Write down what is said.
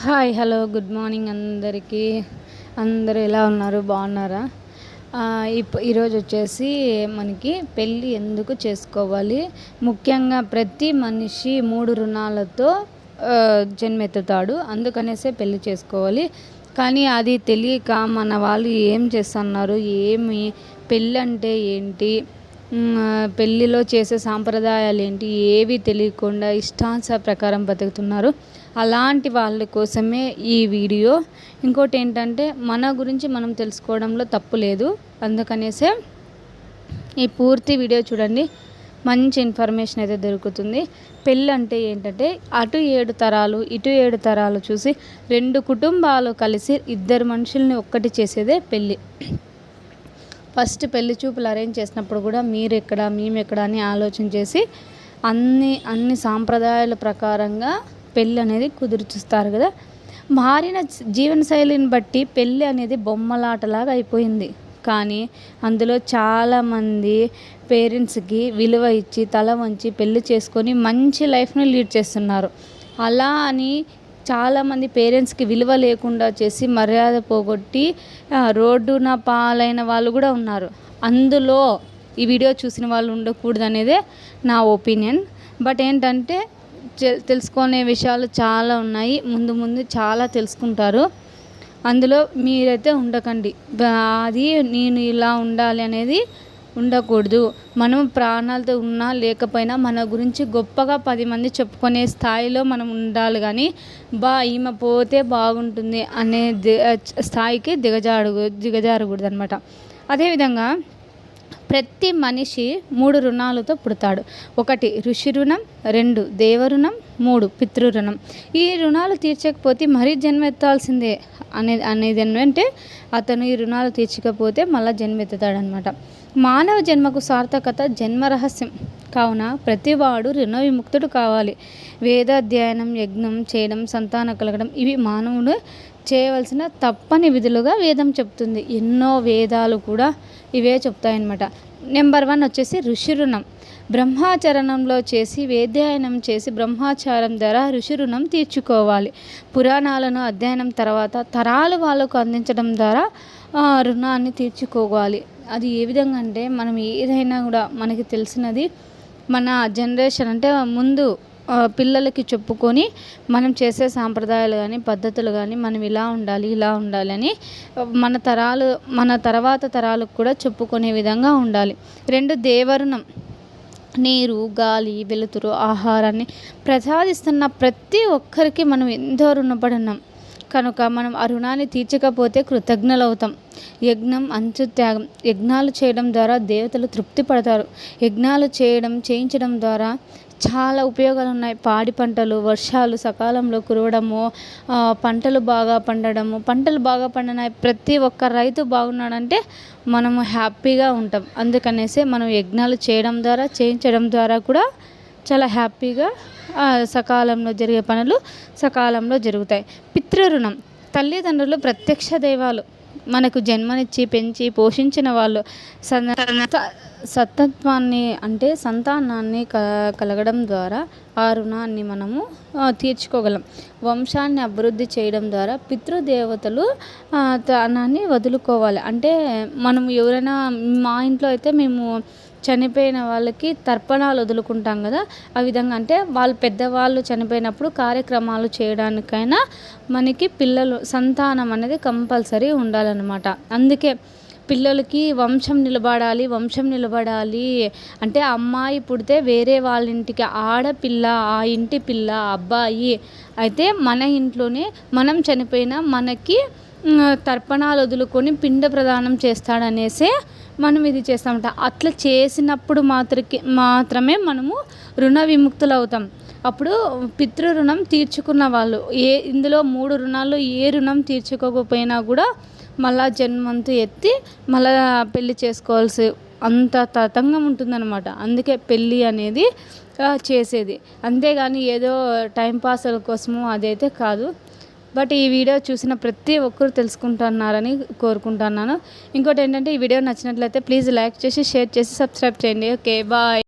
Hi hello good morning అందరికీ. అందరూ ఎలా ఉన్నారు? బాగున్నారా? ఇప్పు ఈరోజు వచ్చేసి మనకి పెళ్ళి ఎందుకు చేసుకోవాలి? ముఖ్యంగా ప్రతి మనిషి మూడు రుణాలతో జన్మెత్తుతాడు. అందుకనేసే పెళ్ళి చేసుకోవాలి. కానీ అది తెలియక మన వాళ్ళు ఏం చేస్తున్నారు? ఏమి? పెళ్ళి అంటే ఏంటి? పెళ్ళిలో చేసే సాంప్రదాయాలు ఏంటి? ఏవి తెలియకుండా ఇష్టాంశ ప్రకారం బతుకుతున్నారు. అలాంటి వాళ్ళ కోసమే ఈ వీడియో. ఇంకోటి ఏంటంటే మన గురించి మనం తెలుసుకోవడంలో తప్పు లేదు. అందుకనేసే ఈ పూర్తి వీడియో చూడండి. మంచి ఇన్ఫర్మేషన్ అయితే దొరుకుతుంది. పెళ్ళి అంటే ఏంటంటే అటు ఏడు తరాలు ఇటు ఏడు తరాలు చూసి రెండు కుటుంబాలు కలిసి ఇద్దరు మనుషుల్ని ఒక్కటి చేసేదే పెళ్ళి. ఫస్ట్ పెళ్ళి చూపులు అరేంజ్ చేసినప్పుడు కూడా మీరు ఎక్కడ మేము ఎక్కడ అని ఆలోచన చేసి అన్ని అన్ని సాంప్రదాయాల ప్రకారంగా పెళ్ళి అనేది కుదుర్చుస్తారు కదా. మారిన జీవనశైలిని బట్టి పెళ్ళి అనేది బొమ్మలాటలాగా అయిపోయింది. కానీ అందులో చాలామంది పేరెంట్స్కి విలువ ఇచ్చి తల వంచి పెళ్ళి చేసుకొని మంచి లైఫ్ని లీడ్ చేస్తున్నారు. అలా అని చాలామంది పేరెంట్స్కి విలువ లేకుండా చేసి మర్యాద పోగొట్టి రోడ్డున పాలైన వాళ్ళు కూడా ఉన్నారు. అందులో ఈ వీడియో చూసిన వాళ్ళు ఉండకూడదు అనేదే నా ఒపీనియన్. బట్ ఏంటంటే తెలుసుకునే విషయాలు చాలా ఉన్నాయి. ముందు ముందు చాలా తెలుసుకుంటారు. అందులో మీరైతే ఉండకండి. అది నేను ఇలా ఉండాలి అనేది ఉండకూడదు. మనం ప్రాణాలతో ఉన్నా లేకపోయినా మన గురించి గొప్పగా పది మంది చెప్పుకునే స్థాయిలో మనం ఉండాలి కానీ బా ఈమె పోతే బాగుంటుంది అనే స్థాయికి దిగజారు దిగజారకూడదు అనమాట అదేవిధంగా ప్రతి మనిషి మూడు రుణాలతో పుడతాడు. ఒకటి ఋషి రుణం రెండు దేవరుణం మూడు పితృరుణం ఈ రుణాలు తీర్చకపోతే మరీ జన్మెత్తాల్సిందే అనేది అనేది ఏంటంటే అతను ఈ రుణాలు తీర్చకపోతే మళ్ళీ జన్మెత్తుతాడనమాట మానవ జన్మకు సార్థకత జన్మ రహస్యం. కావున ప్రతివాడు రుణ విముక్తుడు కావాలి. వేదాధ్యయనం యజ్ఞం చేయడం సంతానం కలగడం ఇవి మానవుడు చేయవలసిన తప్పని విధులుగా వేదం చెప్తుంది. ఎన్నో వేదాలు కూడా ఇవే చెప్తాయన్నమాట. నెంబర్ వన్ వచ్చేసి ఋషి రుణం బ్రహ్మాచరణంలో చేసి వేద్యాయనం చేసి బ్రహ్మాచారం ద్వారా ఋషి రుణం తీర్చుకోవాలి. పురాణాలను అధ్యయనం తర్వాత తరాలు వాళ్ళకు అందించడం ద్వారా రుణాన్ని తీర్చుకోవాలి. అది ఏ విధంగా అంటే మనం ఏదైనా కూడా మనకి తెలిసినది మన జనరేషన్ అంటే ముందు పిల్లలకి చెప్పుకొని మనం చేసే సాంప్రదాయాలు కానీ పద్ధతులు కానీ మనం ఇలా ఉండాలి ఇలా ఉండాలి అని మన తరాలు మన తర్వాత తరాలకు కూడా చెప్పుకునే విధంగా ఉండాలి. రెండు దేవరుణం. నీరు గాలి వెలుతురు ఆహారాన్ని ప్రసాదిస్తున్న ప్రతి ఒక్కరికి మనం ఎంతో రుణపడి ఉన్నాం కనుక మనం ఆ రుణాన్ని తీర్చకపోతే కృతజ్ఞులవుతాం. యజ్ఞం అంచు త్యాగం. యజ్ఞాలు చేయడం ద్వారా దేవతలు తృప్తి పడతారు. యజ్ఞాలు చేయడం చేయించడం ద్వారా చాలా ఉపయోగాలు ఉన్నాయి పాడి పంటలు వర్షాలు సకాలంలో కురవడము పంటలు బాగా పండడము. పంటలు బాగా పండినాయి ప్రతి ఒక్క రైతు బాగున్నాడంటే మనము హ్యాపీగా ఉంటాం. అందుకనేసి మనం యజ్ఞాలు చేయడం ద్వారా చేయించడం ద్వారా కూడా చాలా హ్యాపీగా సకాలంలో జరిగే పనులు సకాలంలో జరుగుతాయి. పితృరుణం తల్లిదండ్రులు ప్రత్యక్ష దైవాలు. మనకు జన్మనిచ్చి పెంచి పోషించిన వాళ్ళు. సత్తత్వాన్ని అంటే సంతానాన్ని క కలగడం ద్వారా ఆ రుణాన్ని మనము తీర్చుకోగలం. వంశాన్ని అభివృద్ధి చేయడం ద్వారా పితృదేవతలు తనాన్ని వదులుకోవాలి. అంటే మనం ఎవరైనా మా ఇంట్లో అయితే మేము చనిపోయిన వాళ్ళకి తర్పణాలు వదులుకుంటాం కదా ఆ విధంగా అంటే వాళ్ళు పెద్దవాళ్ళు చనిపోయినప్పుడు కార్యక్రమాలు చేయడానికైనా మనకి పిల్లలు సంతానం అనేది కంపల్సరీ ఉండాలన్నమాట. అందుకే పిల్లలకి వంశం నిలబడాలి వంశం నిలబడాలి అంటే అమ్మాయి పుడితే వేరే వాళ్ళ ఇంటికి ఆడపిల్ల ఆ ఇంటి పిల్ల అబ్బాయి అయితే మన ఇంట్లోనే మనం చనిపోయినా మనకి తర్పణాలు వదులుకొని పిండ ప్రదానం చేస్తాడనేసే మనం ఇది చేస్తామంట. అట్లా చేసినప్పుడు మాత్రకి మాత్రమే మనము రుణ విముక్తులు అవుతాం అప్పుడు పితృ రుణం తీర్చుకున్న వాళ్ళు ఏ ఇందులో మూడు రుణాల్లో ఏ రుణం తీర్చుకోకపోయినా కూడా మళ్ళా జన్మంతు ఎత్తి మళ్ళా పెళ్ళి చేసుకోవాల్సి అంత తతంగం ఉంటుందన్నమాట. అందుకే పెళ్ళి అనేది చేసేది. అంతేగాని ఏదో టైంపాస్ల కోసము అదైతే కాదు. బట్ ఈ వీడియో చూసిన ప్రతి ఒక్కరు తెలుసుకుంటున్నారని కోరుకుంటున్నాను. ఇంకోటి ఏంటంటే ఈ వీడియో నచ్చినట్లయితే ప్లీజ్ లైక్ చేసి షేర్ చేసి సబ్స్క్రైబ్ చేయండి. Okay bye.